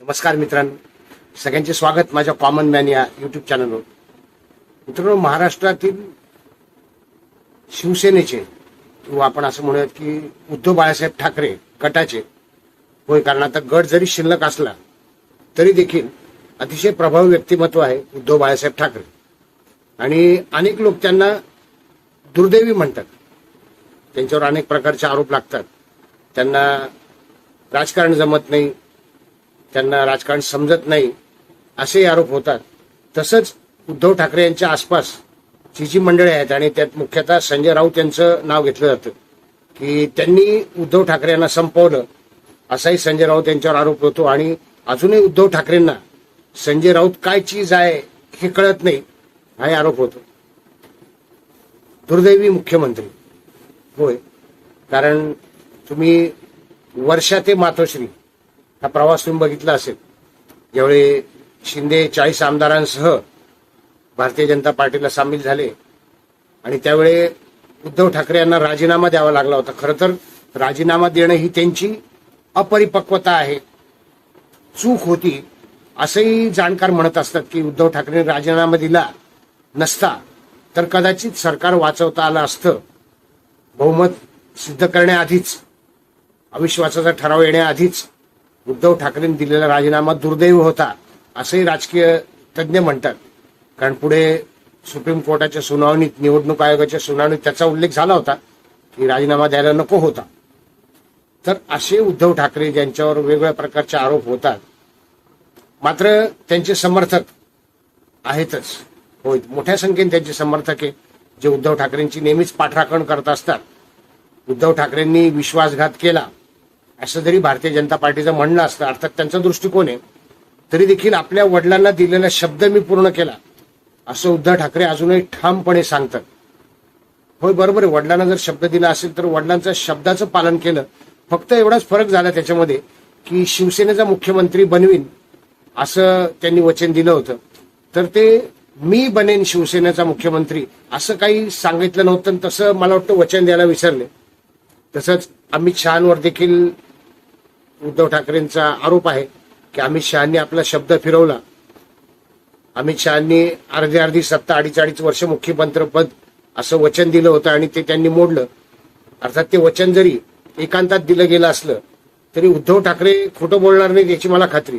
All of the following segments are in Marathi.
नमस्कार मित्रांनो. सगळ्यांचे स्वागत माझ्या कॉमन मॅन या युट्यूब चॅनलवर मित्रांनो महाराष्ट्रातील शिवसेनेचे किंवा आपण असं म्हणूयात की उद्धव बाळासाहेब ठाकरे गटाचे होय कारण आता गट जरी शिल्लक असला तरी देखील अतिशय प्रभावी व्यक्तिमत्व आहे उद्धव बाळासाहेब ठाकरे. आणि अनेक लोक त्यांना दुर्दैवी म्हणतात. त्यांच्यावर अनेक प्रकारचे आरोप लागतात. त्यांना राजकारण जमत नाही. त्यांना राजकारण समजत नाही असे आरोप होतात. तसंच उद्धव ठाकरे यांच्या आसपास जी जी मंडळे आहेत आणि त्यात मुख्यतः संजय राऊत यांचं नाव घेतलं जातं की त्यांनी उद्धव ठाकरे यांना संपवलं असाही संजय राऊत यांच्यावर आरोप होतो. आणि अजूनही उद्धव ठाकरेंना संजय राऊत काय चीज आहे हे कळत नाही हाही आरोप होतो. दुर्दैवी मुख्यमंत्री. होय. कारण तुम्ही वर्षा ते मातोश्री हा प्रवास तुम्ही बघितला असेल. ज्यावेळी शिंदे चाळीस आमदारांसह भारतीय जनता पार्टीला सामील झाले आणि त्यावेळी उद्धव ठाकरे यांना राजीनामा द्यावा लागला होता. खरं तर राजीनामा देणं ही त्यांची अपरिपक्वता आहे. चूक होती. असंही जाणकार म्हणत असतात की उद्धव ठाकरे राजीनामा दिला नसता तर कदाचित सरकार वाचवता आलं असतं. बहुमत सिद्ध करण्याआधीच अविश्वासाचा ठराव येण्याआधीच उद्धव ठाकरेंनी दिलेला राजीनामा दुर्दैव होता असंही राजकीय तज्ज्ञ म्हणतात. कारण पुढे सुप्रीम कोर्टाच्या सुनावणीत निवडणूक आयोगाच्या सुनावणीत त्याचा उल्लेख झाला होता की राजीनामा द्यायला नको होता. तर असे उद्धव ठाकरे ज्यांच्यावर वेगवेगळ्या प्रकारचे आरोप होतात मात्र त्यांचे समर्थक आहेतच. होय मोठ्या संख्येने त्यांचे समर्थक आहे जे उद्धव ठाकरेंची नेहमीच पाठराखण करत असतात. उद्धव ठाकरेंनी विश्वासघात केला. असं जरी भारतीय जनता पार्टीचं म्हणणं असतं अर्थात त्यांचा दृष्टिकोन आहे तरी देखील आपल्या वडिलांना दिलेला शब्द मी पूर्ण केला. असं उद्धव ठाकरे अजूनही ठामपणे सांगतात. होय बरोबर आहे. वडिलांना जर शब्द दिला असेल तर वडिलांचं शब्दाचं पालन केलं. फक्त एवढाच फरक झाला त्याच्यामध्ये की शिवसेनेचा मुख्यमंत्री बनवीन असं त्यांनी वचन दिलं होतं. तर ते मी बनेन शिवसेनेचा मुख्यमंत्री असं काही सांगितलं नव्हतं आणि तसं मला वाटतं वचन द्यायला विसरले. तसंच अमित शहांवर देखील उद्धव ठाकरेंचा आरोप आहे की अमित शहांनी आपला शब्द फिरवला. अमित शहांनी अर्धी अर्धी सत्ता अडीच अडीच वर्ष मुख्यमंत्रीपद असं वचन दिलं होतं आणि ते त्यांनी मोडलं. अर्थात ते वचन जरी एकांतात दिलं गेलं असलं तरी उद्धव ठाकरे खोटं बोलणार नाहीत याची मला खात्री.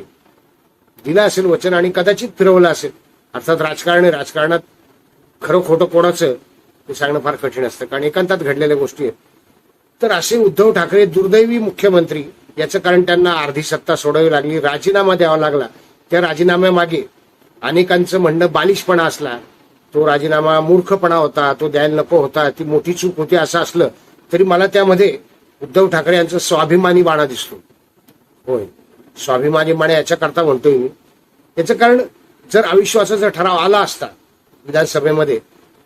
दिलं असेल वचन आणि कदाचित फिरवलं असेल. अर्थात राजकारण राजकारणात खरं खोटं कोणाचं हे सांगणं फार कठीण असतं. कारण एकांतात घडलेल्या गोष्टी आहेत. तर असे उद्धव ठाकरे दुर्दैवी मुख्यमंत्री याचं कारण त्यांना अर्धी सत्ता सोडावी लागली. राजीनामा द्यावा लागला. त्या राजीनाम्यामागे अनेकांचं म्हणणं बालिशपणा असला तो राजीनामा मूर्खपणा होता तो द्यायला नको होता ती मोठी चूक होती असं असलं तरी मला त्यामध्ये उद्धव ठाकरे यांचा स्वाभिमानी बाणा दिसतो. होय. स्वाभिमानी बाणा याच्याकरता म्हणतोय मी. याचं कारण जर अविश्वासाचा ठराव आला असता विधानसभेमध्ये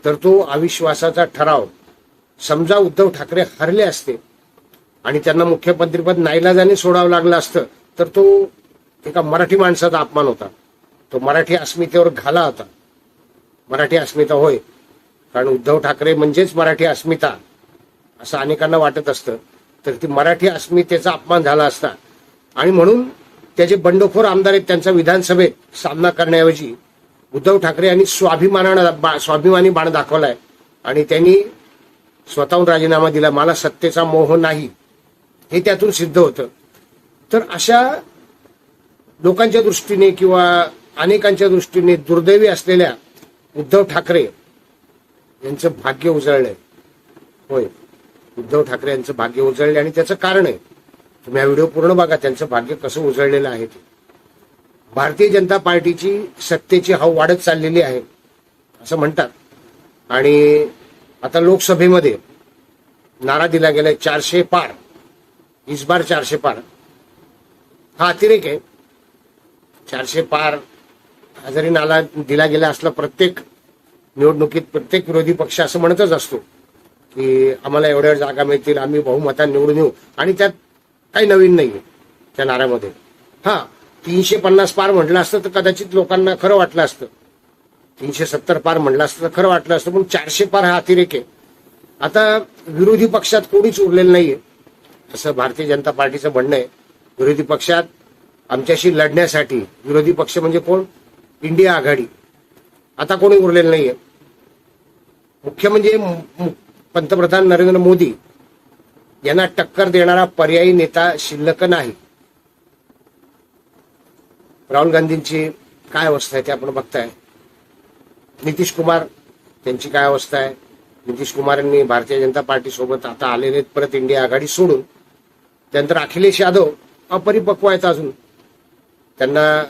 तर तो अविश्वासाचा ठराव समजा उद्धव ठाकरे हरले असते आणि त्यांना मुख्यमंत्रीपद नाईलाजाने सोडावं लागलं असतं तर तो एका मराठी माणसाचा अपमान होता. तो मराठी अस्मितेवर घाला होता. मराठी अस्मिता होय. कारण उद्धव ठाकरे म्हणजेच मराठी अस्मिता असं अनेकांना वाटत असतं. तर ती मराठी अस्मितेचा अपमान झाला असता. आणि म्हणून त्याचे बंडखोर आमदार आहेत त्यांचा विधानसभेत सामना करण्याऐवजी उद्धव ठाकरे यांनी स्वाभिमानानं बा- स्वाभिमानी बाण दाखवलाय. आणि त्यांनी स्वतःहून राजीनामा दिला. मला सत्तेचा मोह नाही. हे त्यातून सिद्ध होतं. तर अशा लोकांच्या दृष्टीने किंवा अनेकांच्या दृष्टीने दुर्दैवी असलेल्या उद्धव ठाकरे यांचं भाग्य उजळलंय. होय. उद्धव ठाकरे यांचं भाग्य उजळले आणि त्याचं कारण आहे. तुम्ही हा व्हिडिओ पूर्ण बघा त्यांचं भाग्य कसं उजळलेलं आहे ते. भारतीय जनता पार्टीची सत्तेची हाव वाढत चाललेली आहे असं म्हणतात. आणि आता लोकसभेमध्ये नारा दिला गेलाय चारशे पार. इस बार चारशे पार. हा अतिरेक आहे. चारशे पार हा जरी नाला दिला गेला असला प्रत्येक निवडणुकीत प्रत्येक विरोधी पक्ष असं म्हणतच असतो की आम्हाला एवढ्या जागा मिळतील आम्ही बहुमतान निवडून येऊ. आणि त्यात काही नवीन नाहीये त्या नाऱ्यामध्ये. हा तीनशे पन्नास पार म्हटलं असतं तर कदाचित लोकांना खरं वाटलं असतं. तीनशे सत्तर पार म्हटलं असतं तर खरं वाटलं असतं. पण चारशे पार हा अतिरेक आहे. आता विरोधी पक्षात कोणीच उरलेलं नाहीये. असं भारतीय जनता पार्टीचं म्हणणं आहे विरोधी पक्षात आमच्याशी लढण्यासाठी विरोधी पक्ष म्हणजे कोण? इंडिया आघाडी. आता कोणी उरलेलं नाहीये. मुख्य म्हणजे पंतप्रधान नरेंद्र मोदी यांना टक्कर देणारा पर्यायी नेता शिल्लक नाही. राहुल गांधींची काय अवस्था आहे ते आपण बघताय. नितीश कुमार त्यांची काय अवस्था आहे? नितीश कुमार यांनी भारतीय जनता पार्टी सोबत आता आलेले आहेत परत इंडिया आघाडी सोडून. त्यानंतर अखिलेश यादव अपरिपक्व आहेत अजून. त्यांना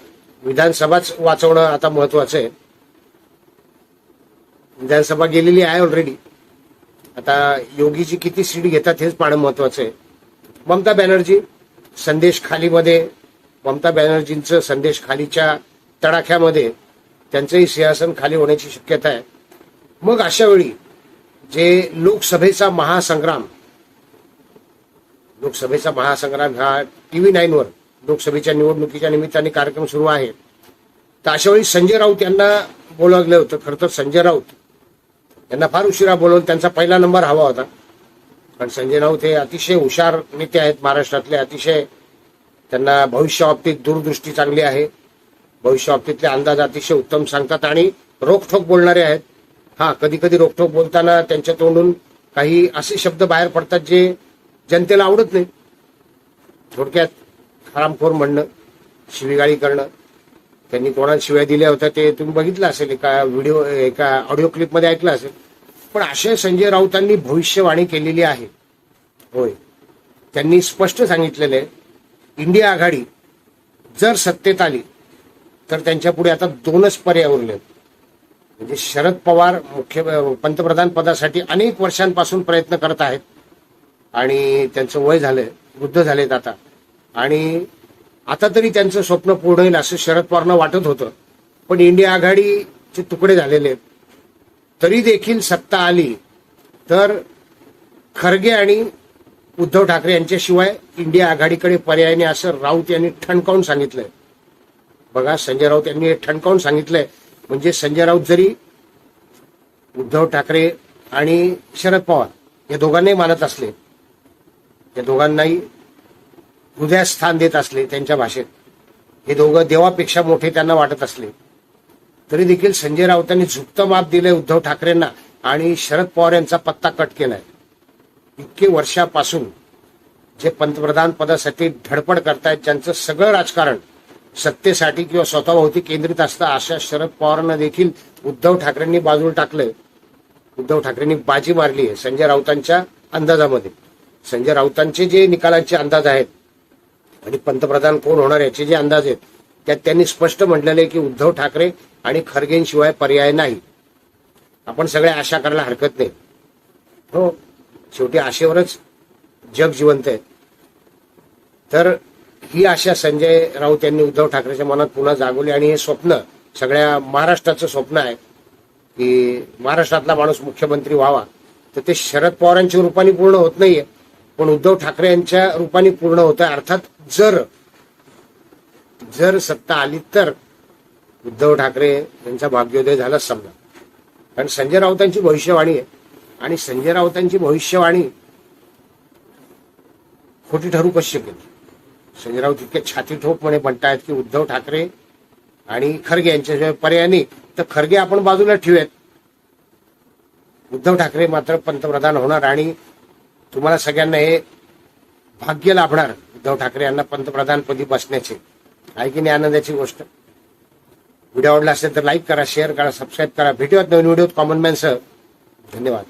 विधानसभाच वाचवणं आता महत्वाचं आहे. विधानसभा गेलेली आहे ऑलरेडी आता योगीची किती सीट घेतात हेच पाहणं महत्वाचं आहे. ममता बॅनर्जी संदेश खालीमध्ये ममता बॅनर्जींचं संदेश खालीच्या तडाख्यामध्ये त्यांचंही सिंहासन खाली होण्याची शक्यता आहे. मग अशा वेळी जे लोकसभेचा महासंग्राम लोकसभेचा महासंग्राम हा टी व्ही नाईनवर लोकसभेच्या निवडणुकीच्या निमित्ताने कार्यक्रम सुरू आहे. तर अशा वेळी संजय राऊत यांना बोलावलं होतं. खरं तर संजय राऊत यांना फार उशिरा बोलवून त्यांचा पहिला नंबर हवा होता. कारण संजय राऊत हे अतिशय हुशार नेते आहेत. महाराष्ट्रातले अतिशय त्यांना भविष्याबाबतीत दूरदृष्टी चांगली आहे. भविष्याबाबतीतले अंदाज अतिशय उत्तम सांगतात आणि रोखठोक बोलणारे आहेत. हा कधी कधी रोखठोक बोलताना त्यांच्या तोंडून काही असे शब्द बाहेर पडतात जे जनतेला आवडत नाही. थोडक्यात हरामखोर म्हणणं शिवीगाळी करणं त्यांनी कोणाला शिव्या दिल्या होत्या ते तुम्ही बघितलं असेल एका व्हिडिओ एका ऑडिओ क्लिपमध्ये ऐकलं असेल. पण असे संजय राऊतांनी भविष्यवाणी केलेली आहे. होय. त्यांनी स्पष्ट सांगितलेलं आहे इंडिया आघाडी जर सत्तेत आली तर त्यांच्या पुढे आता दोनच पर्याय उरले म्हणजे शरद पवार मुख्य पंतप्रधान पदासाठी अनेक वर्षांपासून प्रयत्न करत आहेत. आणि त्यांचं वय झालंय वृद्ध झालेत आता. आणि आता तरी त्यांचं स्वप्न पूर्ण होईल असं शरद पवारना वाटत होतं. पण इंडिया आघाडीचे तुकडे झालेले आहेत. तरी देखील सत्ता आली तर खरगे आणि उद्धव ठाकरे यांच्याशिवाय इंडिया आघाडीकडे पर्याय नाही असं राऊत यांनी ठणकावून सांगितलंय. बघा संजय राऊत यांनी हे ठणकावून सांगितलंय. म्हणजे संजय राऊत जरी उद्धव ठाकरे आणि शरद पवार या दोघांनाही मानत असले या दोघांनाही हृदयात स्थान देत असले त्यांच्या भाषेत. हे दोघं देवापेक्षा मोठे त्यांना वाटत असले. तरी देखील संजय राऊतांनी झुकतं माप दिलंय उद्धव ठाकरेंना आणि शरद पवार यांचा पत्ता कट केलाय. इतके वर्षापासून जे पंतप्रधान पदासाठी धडपड करतायत ज्यांचं सगळं राजकारण सत्तेसाठी किंवा स्वतःभोवती केंद्रित असतं अशा शरद पवारांना देखील उद्धव ठाकरेंनी बाजूला टाकलंय. उद्धव ठाकरेंनी बाजी मारली आहे संजय राऊतांच्या अंदाजामध्ये. संजय राऊतांचे जे निकालाचे अंदाज आहेत आणि पंतप्रधान कोण होणार याचे जे अंदाज आहेत त्यात त्यांनी स्पष्ट म्हटलेले आहे की उद्धव ठाकरे आणि खरगेंशिवाय पर्याय नाही. आपण सगळ्या आशा करायला हरकत नाही. हो शेवटी आशेवरच जग जिवंत आहे. तर ही आशा संजय राऊत यांनी उद्धव ठाकरेच्या मनात पुन्हा जागवली आणि हे स्वप्न सगळ्या महाराष्ट्राचं स्वप्न आहे की महाराष्ट्रातला माणूस मुख्यमंत्री व्हावा. तर ते शरद पवारांच्या रूपाने पूर्ण होत नाहीये. पण उद्धव ठाकरे यांच्या रूपाने पूर्ण होत आहे अर्थात जर जर सत्ता आली तर उद्धव ठाकरे यांचा भाग्योदय झाला समजा. कारण संजय राऊतांची भविष्यवाणी आहे. आणि संजय राऊतांची भविष्यवाणी खोटी ठरू कशी शकेल. संजय राऊत इतके छाती ठोकपणे म्हणतायत की उद्धव ठाकरे आणि खरगे यांच्याशिवाय पर्याय नाही. तर खरगे आपण बाजूला ठेवूयात. उद्धव ठाकरे मात्र पंतप्रधान होणार आणि तुम्हाला सगळ्यांना हे भाग्य लाभणार उद्धव ठाकरे यांना पंतप्रधानपदी बसण्याचे. आहे की नाही आनंदाची गोष्ट? व्हिडिओ आवडला असेल तर लाईक करा शेअर करा सबस्क्राईब करा. भेटूयात नवीन व्हिडिओत कॉमन मॅनसह धन्यवाद.